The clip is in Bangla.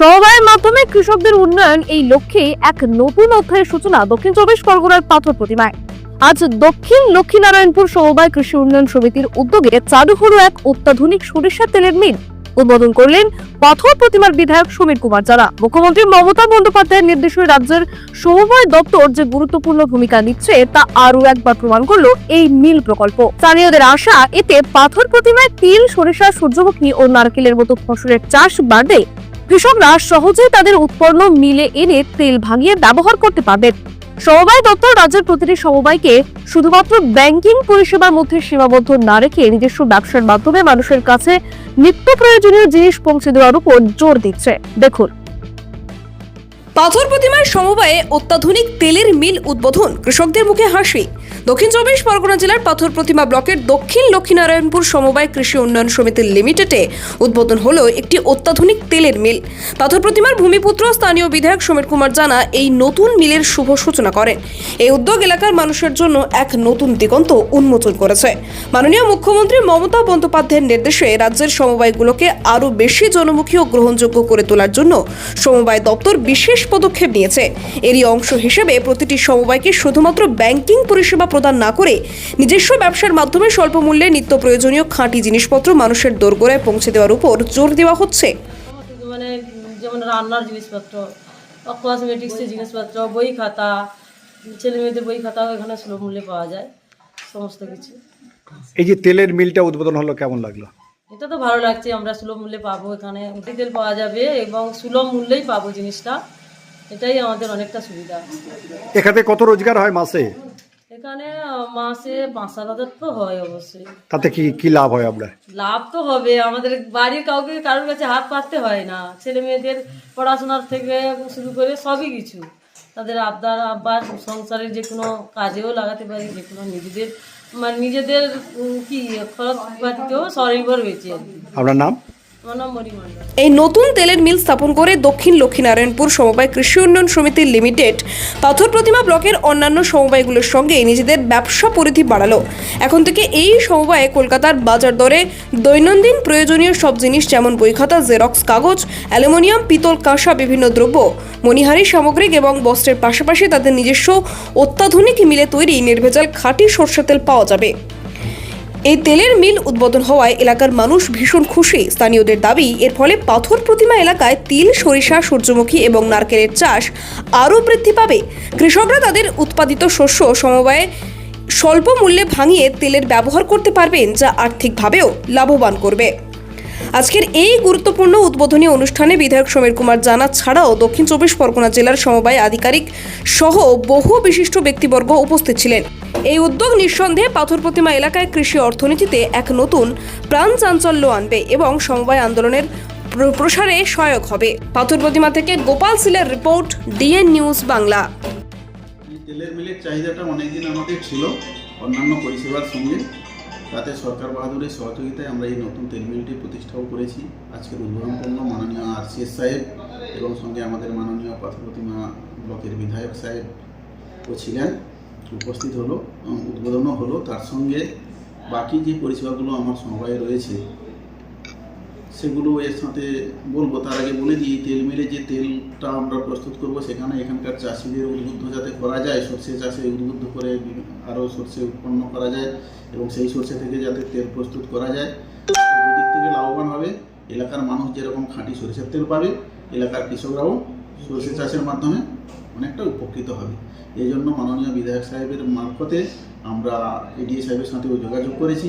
সমবায়ের মাধ্যমে কৃষকদের উন্নয়ন এই লক্ষ্যে এক নতুন অধ্যায়ের সূচনা দক্ষিণ চব্বিশ পরগনার পাথর প্রতিমায়। আজ দক্ষিণ লক্ষ্মীনারায়ণপুর সমবায় কৃষি উন্নয়ন সমিতির উদ্যোগে চালু হলো এক অত্যাধুনিক সরিষা তেলের মিল উদ্বোধন করলেন পাথর প্রতিমার বিধায়ক সমীর কুমার জানা মুখ্যমন্ত্রী মমতা বন্দ্যোপাধ্যায়ের নির্দেশে রাজ্যের সমবায় দপ্তর যে গুরুত্বপূর্ণ ভূমিকা নিচ্ছে, তা আরও একবার প্রমাণ করল এই মিল প্রকল্প। স্থানীয়দের আশা, এতে পাথর প্রতিমায় তিল, সরিষা, সূর্যমুখী ও নারকেলের মতো ফসলের চাষ বাড়বে কৃষকরা সহজেই তাদের উৎপন্ন মিলে এনে তেল ভাঙিয়ে ব্যবহার করতে পারবেন। সমবায় দপ্তর রাজ্যের প্রতিটি সমবায়কে শুধুমাত্র ব্যাংকিং পরিষেবার মধ্যে সীমাবদ্ধ না রেখে নিজস্ব ব্যবসার মাধ্যমে মানুষের কাছে নিত্য প্রয়োজনীয় জিনিস পৌঁছে দেওয়ার উপর জোর দিচ্ছে। দেখুন। পাথর প্রতিমার সমবায়ে অত্যাধুনিক তেলের মিল উদ্বোধন কৃষকদের মুখে হাসি। দক্ষিণ চব্বিশ পরগনা জেলার পাথর প্রতিমা ব্লকের দক্ষিণ লক্ষ্মীনারায়ণপুর সমবায় কৃষি উন্নয়ন সমিতি লিমিটেডে উদ্বোধন হলো একটি অত্যাধুনিক তেলের মিল। পাথর প্রতিমার ভূমিপুত্র স্থানীয় বিধায়ক সমীর কুমার জানা এই নতুন মিলের শুভ সূচনা করেন। এই উদ্যোগ এলাকার মানুষের জন্য এক নতুন দিগন্ত উন্মোচন করেছে। মাননীয় মুখ্যমন্ত্রী মমতা বন্দ্যোপাধ্যায়ের নির্দেশে রাজ্যের সমবায়গুলোকে আরও বেশি জনমুখী ও গ্রহণযোগ্য করে তোলার জন্য সমবায় দপ্তর বিশেষ পদক্ষেপ নিয়েছে। এরই অংশ হিসেবে প্রতিটি সমবায়কে শুধুমাত্র ব্যাংকিং পরিষেবা প্রদান না করে নিজস্ব ব্যবসার মাধ্যমে স্বল্প মূল্যে নিত্য প্রয়োজনীয় খাঁটি জিনিসপত্র মানুষের দোরগোড়ায় পৌঁছে দেওয়ার উপর জোর দেওয়া হচ্ছে। মানে যেমন রান্নার জিনিসপত্র কসমেটিক্সের জিনিসপত্র বই খাতা ছেলে মেয়েদের বই খাতাও এখানে সুলভ মূল্যে পাওয়া যায় সমস্ত কিছু। এই যে তেলের মিলটা উদ্বোধন হলো কেমন লাগল? এটা তো ভালো লাগছে আমরা সুলভ মূল্যে পাবো এখানে। উঠি তেল পাওয়া যাবে এবং সুলভ মূল্যেই পাবো জিনিসটা। এটাই আমাদের অনেকটা সুবিধা। এখানে কত রোজগার হয় মাসে? এখানে মাসে পাঁচ সাত হাজার তো হয় অবশ্যই। তাতে কি কি লাভ হয় আপনার? লাভ তো হবে আমাদের বাড়ির কাউকে কারোর কাছে হাত পাততে হয় না। ছেলে মেয়েদের পড়াশোনার থেকে শুরু করে সবই কিছু। তাদের আবদার আব্বার সংসারের যে কোনো কাজেও লাগাতে পারি যে কোনো নিজেদের মানে নিজেদের কি খরচ পাতিতেও স্বনির্ভর হয়েছে আপনার নাম? এই নতুন তেলের মিল স্থাপন করে দক্ষিণ লক্ষ্মীনারায়ণপুর সমবায় কৃষি উন্নয়ন সমিতি লিমিটেড পাথর প্রতিমা ব্লকের অন্যান্য সমবায়গুলোর সঙ্গে নিজেদের ব্যবসা পরিধি বাড়ালো। এখন থেকে এই সমবায়ে কলকাতার বাজার দরে দৈনন্দিন প্রয়োজনীয় সব জিনিস যেমন বই খাতা জেরক্স কাগজ, অ্যালুমিনিয়াম, পিতল কাঁসা, বিভিন্ন দ্রব্য, মণিহারি সামগ্রিক এবং বস্ত্রের পাশাপাশি তাদের নিজস্ব অত্যাধুনিক মিলে তৈরি নির্ভেজাল খাঁটি সরষের তেল পাওয়া যাবে। এই তেলের মিল উদ্বোধন হওয়ায় এলাকার মানুষ ভীষণ খুশি। স্থানীয়দের দাবি, এর ফলে পাথর প্রতিমা এলাকায় তিল, সরিষা, সূর্যমুখী এবং নারকেলের চাষ আরও বৃদ্ধি পাবে। কৃষকরা তাদের উৎপাদিত শস্য সমবায়ে স্বল্প মূল্যে ভাঙিয়ে তেলের ব্যবহার করতে পারবেন, যা আর্থিকভাবেও লাভবান করবে। আজকের এই গুরুত্বপূর্ণ উদ্বোধনী অনুষ্ঠানে বিধায়ক সমীর কুমার জানা ছাড়াও দক্ষিণ চব্বিশ পরগনা জেলার সমবায় আধিকারিক সহ বহু বিশিষ্ট ব্যক্তিবর্গ উপস্থিত ছিলেন। এই উদ্যোগ নিঃসন্দেহে পাথর প্রতিমা এলাকায় কৃষি অর্থনীতিতে এক নতুন প্রাণ চাঞ্চল্য আনবে এবং সমবায় আন্দোলনের প্র- প্রসারে সহায়ক হবে। পাথর প্রতিমা থেকে গোপাল সিলের রিপোর্ট, ডিএন নিউজ বাংলা। তেলের মিলের চাহিদাটা অনেকদিন আমাদের ছিল, অন্যান্য পরিষেবার সঙ্গে। তাতে সরকার বাহাদুরের সহযোগিতায় আমরা এই নতুন তেল মিলটি প্রতিষ্ঠাও করেছি। আজকের উদ্বোধন করল মাননীয় এস সাহেব এবং সঙ্গে আমাদের মাননীয় প্রতিমা ব্লকের বিধায়ক সাহেব ও ছিলেন, উপস্থিত হলো উদ্বোধনও হলো। তার সঙ্গে বাকি যে পরিষেবাগুলো আমার সমবায় রয়েছে সেগুলো এর সাথে বলব। তার আগে বলে দিই, তেল মিলে যে তেলটা আমরা প্রস্তুত করব, সেখানে এখানকার চাষিদের উদ্বুদ্ধ যাতে করা যায়, সর্ষে চাষে উদ্বুদ্ধ করে আরও সর্ষে উৎপন্ন করা যায় এবং সেই সর্ষে থেকে যাতে তেল প্রস্তুত করা যায়। দুদিক থেকে লাভবান হবে। এলাকার মানুষ যেরকম খাঁটি সরিষার তেল পাবে, এলাকার কৃষকরাও সর্ষে চাষের মাধ্যমে অনেকটা উপকৃত হবে। এই জন্য মাননীয় বিধায়ক সাহেবের মারফতে আমরা এডিএ সাহেবের সাথেও যোগাযোগ করেছি।